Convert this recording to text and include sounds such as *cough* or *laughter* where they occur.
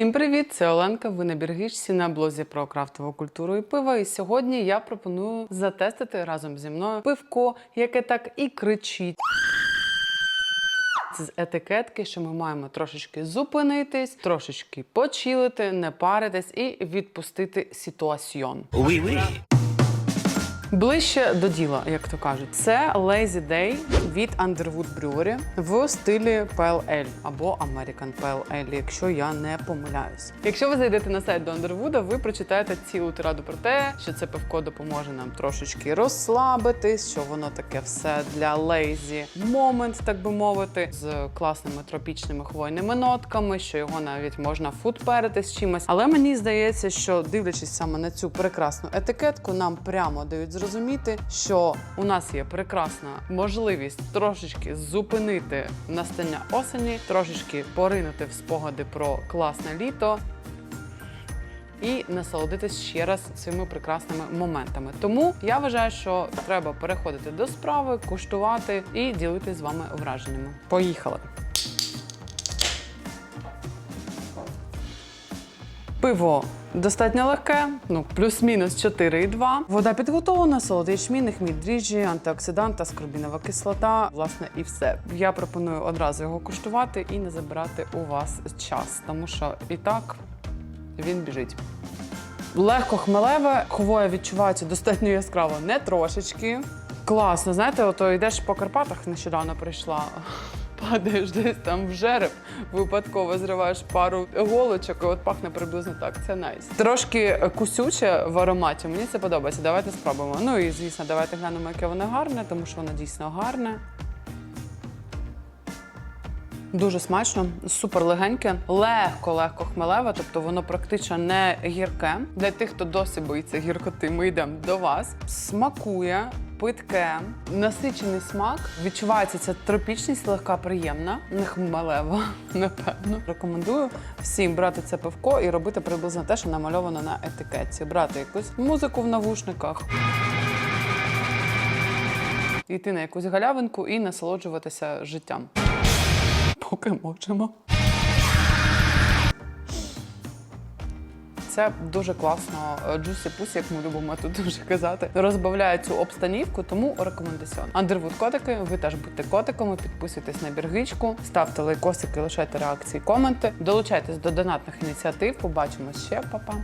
Всім привіт! Це Оленка. Ви на Біргічці на блозі про крафтову культуру і пиво. І сьогодні я пропоную затестити разом зі мною пивко, яке так і кричить. Це з етикетки, що ми маємо трошечки зупинитись, трошечки почілити, не паритись і відпустити ситуаціон. Oui, oui. Ближче до діла, як то кажуть, це Lazy Day від Underwood Brewery в стилі Pale Ale або American Pale Ale, якщо я не помиляюсь. Якщо ви зайдете на сайт до Underwood, ви прочитаєте цілу тираду про те, що це пивко допоможе нам трошечки розслабитись, що воно таке все для lazy moment, так би мовити, з класними тропічними хвойними нотками, що його навіть можна фудперити з чимось. Але мені здається, що дивлячись саме на цю прекрасну етикетку, нам прямо дають зрозуміти, що у нас є прекрасна можливість трошечки зупинити настання осені, трошечки поринути в спогади про класне літо. І насолодитись ще раз цими прекрасними моментами. Тому я вважаю, що треба переходити до справи, куштувати і ділитися з вами враженнями. Поїхали! Пиво достатньо легке, ну плюс-мінус 4,2. Вода підготовлена, солодий ячмінь, хміль дріжджі, антиоксидант, аскорбінова кислота. Власне, і все. Я пропоную одразу його куштувати і не забирати у вас час, тому що і так він біжить. Легко хмелеве, хвоя відчувається достатньо яскраво, не трошечки. Класно, знаєте, ото йдеш по Карпатах, нещодавно прийшла. Падаєш десь там в жереб, випадково зриваєш пару голочок, і от пахне приблизно так. Це найс. Трошки кусюче в ароматі. Мені це подобається. Давайте спробуємо. Ну і звісно, давайте глянемо, яке воно гарне, тому що воно дійсно гарне. Дуже смачно, супер легеньке, легко, легко хмелеве, тобто воно практично не гірке. Для тих, хто досі боїться гіркоти, ми йдемо до вас. Смакує, питке, насичений смак. Відчувається ця тропічність легка, приємна, не хмелева, *laughs* напевно. Рекомендую всім брати це пивко і робити приблизно те, що намальовано на етикетці. Брати якусь музику в навушниках. Йти на якусь галявинку і насолоджуватися життям поки можемо. Це дуже класно джусі пусі, як ми любимо тут дуже казати. Розбавляє цю обстанівку, тому рекомендаціон. Андервуд котики, ви теж будьте котиками, підписуйтесь на біргичку, ставте лайкосики, лишайте реакції, коменти. Долучайтесь до донатних ініціатив. Побачимось ще, Па-па.